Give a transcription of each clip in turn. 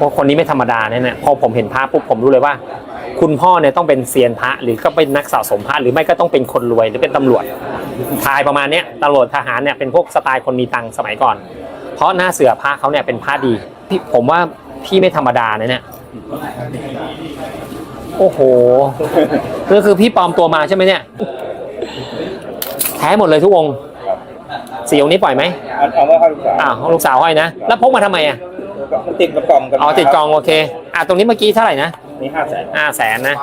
เพราะคนนี้ไม่ธรรมดาแน่ๆพอผมเห็นพระปุ๊บผมรู้เลยว่า คุณพ่อเนี่ยต้องเป็นเซียนพระหรือก็เป็นนักสะสมพระหรือไม่ก็ต้องเป็นคนรวยหรือเป็นตำรวจทายประมาณเนี้ยตำรวจทหารเนี่ยเป็นพวกสไตล์คนมีตังค์สมัยก่อน เพราะหน้าเสือพระเขาเนี่ยเป็นพระดีพี่ผมว่าพี่ไม่ธรรมดานะเนี่ยโอ้โหก็คือพี่ปลอมตัวมาใช่ไหมเนี่ยแท้หมดเลยทุกองค์สีองค์นี้ปล่อยไหมเอาเอาไว้ให้ลูกสาวอ้าวลูกสาวห้อยนะ แล้วพกมาทำไมอะ มันติดกระป๋องกันอ๋อติดกองโอเคอะตรงนี้เมื่อกี้เท่าไหร่นะนี่ห้าแสนห้าแสนนะ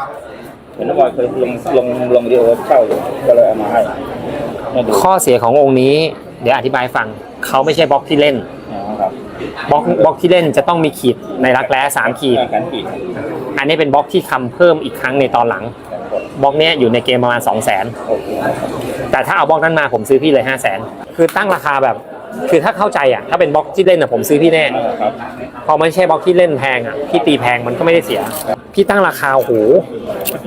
เห็นน้ำบอยเคยลงลงลงวิดีโอเช่าอยู่ก็เลยเอามาให้ให้ดูข้อเสียขององค์นี้ เดี๋ยวอธิบายให้ฟังเขาไม่ใช่บล็อกที่เล่นอ๋อครับบล็อกบล็อกที่เล่นจะต้องมีขีดในรักแร้สามขีดการขีดอันนี้เป็นบล็อกที่คำเพิ่มอีกครั้งในตอนหลังบล็อกเนี้ยอยู่ในเกมประมาณ2 0 0 0 0นโอเคแต่ถ้าเอาบล็อกนั้นมาผมซื้อพี่เลย5 0 0 0 0นคือตั้งราคาแบบ คือถ้าเข้าใจอะถ้าเป็นบล็อกที่เล่นอะผมซื้อพี่แน่ครับพอไม่ใช่บล็อกที่เล่นแพงอะพี่ตีแพงมันก็ไม่ได้เสีย พี่ตั้งราคาโอ้โห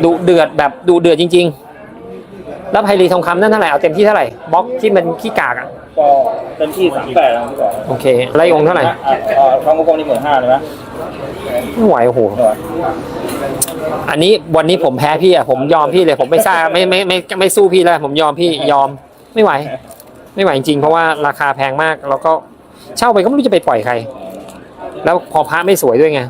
ดูเดือดแบบดูเดือดจริง ๆ แล้วไพรีทองคำนั่นเท่าไหร่เอาเต็มที่เท่าไหร่บล็อกที่มันขี้กากอะก็เต็มที่สามแปดแล้วพี่บอกโอเคแล้วอีกองค์เท่าไหร่อ่าทองกลมนี่หมื่นห้าเลยไหมไม่ไหวโอ้โหหน่วยอันนี้วันนี้ผมแพ้พี่อะผมยอมพี่เลยผมไม่ซ่าไม่ไม่ไม่ไม่ไม่สู้พี่แล้วผมยอมพี่ยอมไม่ไหว ไม่ไหวจริงๆเพราะว่าราคาแพงมากแล้วก็เช่าไปก็ไม่รู้จะไปปล่อยใคร แล้วพอพระไม่สวยด้วยไง